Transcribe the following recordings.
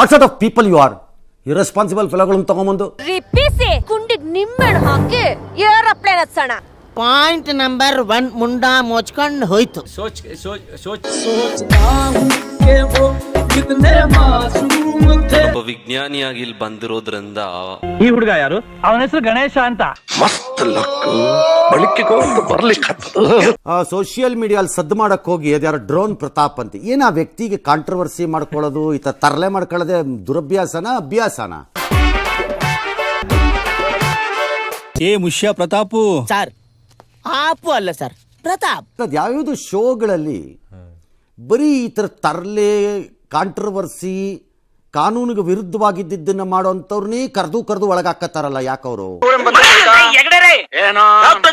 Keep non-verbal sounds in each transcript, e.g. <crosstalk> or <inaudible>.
What sort of people you are irresponsible ಫೆಲೋಗಳನ್ನ ತಗೊಂಬಂದು. ರಿಪೀಸಿ ಕುಂಡಿಗ್ ನಿಮ್ಮೆಣ್ ಹಾಕಿ ಏರೋಪ್ಲೇನ್ ಹತ್ಸೋಣ. ಪಾಯಿಂಟ್ ನಂಬರ್ ಒನ್ ಮುಂಡ ಮೋಚ್ಕೊಂಡು ಹೋಯ್ತು. ಸೋಚ್ ಸೋಚ್ ಸೋಚ್. ವಿಜ್ಞಾನಿಯಾಗಿ ಇಲ್ಲಿ ಬಂದಿರೋದ್ರಿಂದ ಈ ಹುಡುಗ ಯಾರು? ಅವನ ಹೆಸರು ಗಣೇಶ ಅಂತ. ಸೋಷಿಯಲ್ ಮೀಡಿಯಲ್ಲಿ ಸದ್ದು ಮಾಡಕ್ ಹೋಗಿ ಅದ್ಯಾರ ಡ್ರೋನ್ ಪ್ರತಾಪ್ ಅಂತ. ಏನ ಆ ವ್ಯಕ್ತಿಗೆ ಕಾಂಟ್ರವರ್ಸಿ ಮಾಡ್ಕೊಳ್ಳೋದು ಈ ತರ ತರಲೆ ಮಾಡ್ಕೊಳ್ಳದೆ ದುರಭ್ಯಾಸನ ಅಭ್ಯಾಸನ? ಏ ಮುಷ್ಯ ಪ್ರತಾಪು. ಸರ್ ಆಪು ಅಲ್ಲ ಸರ್ ಪ್ರತಾಪ್. ಅದು ಯಾವ್ಯಾವುದು ಶೋಗಳಲ್ಲಿ ಬರೀ ಈ ಥರ ತರಲೆ ಕಾಂಟ್ರವರ್ಸಿ ಕಾನೂನಿಗೆ ವಿರುದ್ಧವಾಗಿದ್ದನ್ನ ಮಾಡೋಂಥವ್ರನ್ನೇ ಕರೆದು ಕರೆದು ಒಳಗಾಕತ್ತಾರಲ್ಲ ಯಾಕವರು?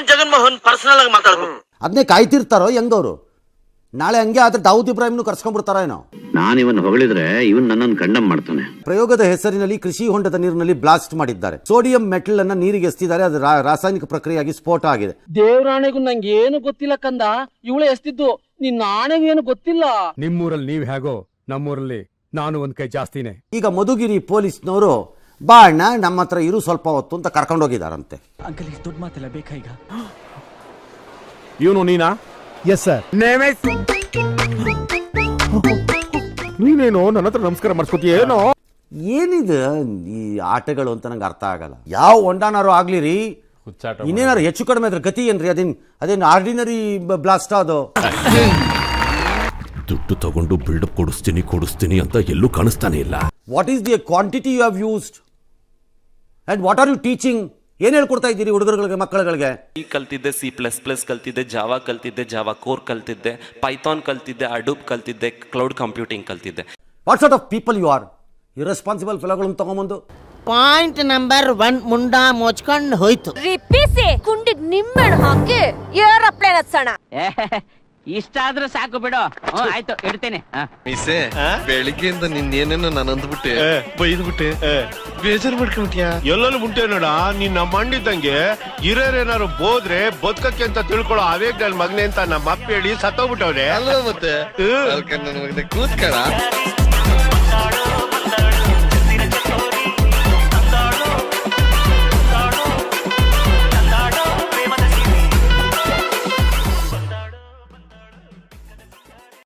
ಜಗನ್ಮೋಹನ್ ಪರ್ಸನಲ್ ಆಗಿ ಮಾತಾಡ್ಬೇಕು. ಅದನ್ನೇ ಕಾಯ್ತಿರ್ತಾರೋ ಹೆಂಗವ್ರು? ನಾಳೆ ಹಂಗೆ ಆದ್ರೆ ದಾವೂದ್ ಇಬ್ರಾಹಿಮ್ನು ಕರ್ಸ್ಕೊಂಡ್ಬಿಡ್ತಾರ ಏನೋ? ನಾನು ಇವನ್ ಹೊಗಳಿದ್ರೆ ಇವನ್ ನನ್ನನ್ನು ಕಂಡಮ್ ಮಾಡ್ತಾನೆ. ಪ್ರಯೋಗದ ಹೆಸರಿನಲ್ಲಿ ಕೃಷಿ ಹೊಂಡದ ನೀರಿನಲ್ಲಿ ಬ್ಲಾಸ್ಟ್ ಮಾಡಿದ್ದಾರೆ. ಸೋಡಿಯಂ ಮೆಟಲ್ ಅನ್ನ ನೀರಿಗೆ ಎಸ್ತಿದ್ದಾರೆ. ಅದು ರಾ- ರಾಸಾಯನಿಕ ಪ್ರಕ್ರಿಯೆಯಾಗಿ ಸ್ಫೋಟ ಆಗಿದೆ. ದೇವರಾಣೆಗೂ ನಂಗೆ ಏನು ಗೊತ್ತಿಲ್ಲ ಕಂದ. ಇವಳೆ ಎಸ್ತಿದ್ದು. ನಿನ್ನ ಆಣೆಗೂ ಏನು ಗೊತ್ತಿಲ್ಲ. ನಿಮ್ಮೂರಲ್ಲಿ ನೀವ್ ಹೇಗೋ ನಮ್ಮೂರಲ್ಲಿ ನಾನು ಒಂದು ಕೈ ಜಾಸ್ತಿನೇ. ಈಗ ಮಧುಗಿರಿ ಪೊಲೀಸ್ನವರು ಬಾ ಅಣ್ಣ ನಮ್ಮ ಹತ್ರ ಇರು ಸ್ವಲ್ಪ ಹೊತ್ತು ಅಂತ ಕರ್ಕೊಂಡೋಗಿದಾರಂತೆ ಅಂಕಲ್ ದುಡ್ಡು ಮಾತೆಲ್ಲ ಬೇಕಾ ಈಗ? ಇವನು ನೀನಾ? ಎಸ್ ಸರ್ ನೀನೇನು? ನನ್ನ ಹತ್ರ ನಮಸ್ಕಾರ ಮಾಡಿಸ್ಕೊತೀಯೇನೋ ಏನಿದು? ಈ ಆಟಗಳು ಅಂತ ನಂಗೆ ಅರ್ಥ ಆಗಲ್ಲ. ಯಾವ ಹೊಂಡಾನಾರು ಆಗ್ಲಿ ರೀ ಇನ್ನೇನಾರು ಹೆಚ್ಚು ಕಡಿಮೆ ಅದ್ರ ಗತಿ ಏನ್ರಿ? ಅದೇನ್ ಅದೇನು ಆರ್ಡಿನರಿ ಬ್ಲಾಸ್ಟ್ ಅದು? <laughs> ದುಡ್ಡು ತಗೊಂಡು ಬಿಲ್ಡಪ್ ಕೊಡಿಸ್ತೀನಿ ಕೊಡಿಸ್ತೀನಿ ಅಂತ ಎಲ್ಲೂ ಕಾಣಿಸ್ತಾನೆ ಇಲ್ಲ. What is the quantity you have used and what are you teaching ಏನ್ ಹೇಳ್ಕೊಡ್ತಾ ಇದ್ದೀರಿ ಹುಡುಗರುಗಳಿಗೆ ಮಕ್ಕಳುಗಳಿಗೆ? ಈ ಕಲ್ತಿದ್ದೆ ಸಿ ಪ್ಲಸ್ ಪ್ಲಸ್ ಕಲ್ತಿದ್ದೆ ಜಾವಾ ಕಲ್ತಿದ್ದೆ ಜಾವಾ ಕೋರ್ ಕಲ್ತಿದ್ದೆ ಪೈಥಾನ್ ಕಲ್ತಿದ್ದೆ ಅಡೂಬ್ ಕಲ್ತಿದ್ದೆ cloud computing ಕಲ್ತಿದ್ದೆ. What's sort of people you are irresponsible ಫೆಲೋಗಳನ್ನು ತಗೊಂಬಂದು? ಪಾಯಿಂಟ್ ನಂಬರ್ ಒನ್ ಮುಂಡ ಮುಚ್ಕೊಂಡು ಹೋಯ್ತು. ರಿಪ್ಪಿಸಿ ಕುಂಡಿಗ್ ಹಾಕಿ ಏರೋಪ್ಲೇನ್ ಹತ್ಸೋಣ. ಇಷ್ಟ ಆದ್ರೂ ಸಾಕು ಬಿಡು. ಹ್ಞೂ ಆಯ್ತು ಮೀಸೆ ಮಿಸೆ ಬೆಳಿಗ್ಗೆಯಿಂದ ನಿನ್ನೇನೇನೋ ನಾನು ಅಂದ್ಬಿಟ್ಟೆ. ಬೈದ್ಬಿಟ್ಟೆ. ಬೇಜಾರು ಮಾಡ್ಕೊಂತೀಯಾ ಎಲ್ಲೂ ಉಂಟೆ ನೋಡ. ನಿನ್ನ ಮಂಡಿದ್ದಂಗೆ ಹಿರಿಯರೇನಾರು ಬೋದ್ರೆ ಬದುಕಕ್ಕೆ ಅಂತ ತಿಳ್ಕೊಳ್ಳೋ ಅವೇಗ್ ನನ್ ಮಗನೆ ಅಂತ ನಮ್ಮ ಅಪ್ಪ ಹೇಳಿ ಸತ್ತೋಗ್ಬಿಟ್ಟವ್ರೆ. ಅಲ್ವಾ ಮತ್ತೆ? ಮಗನೇ ಕೂತ್ಕಳ.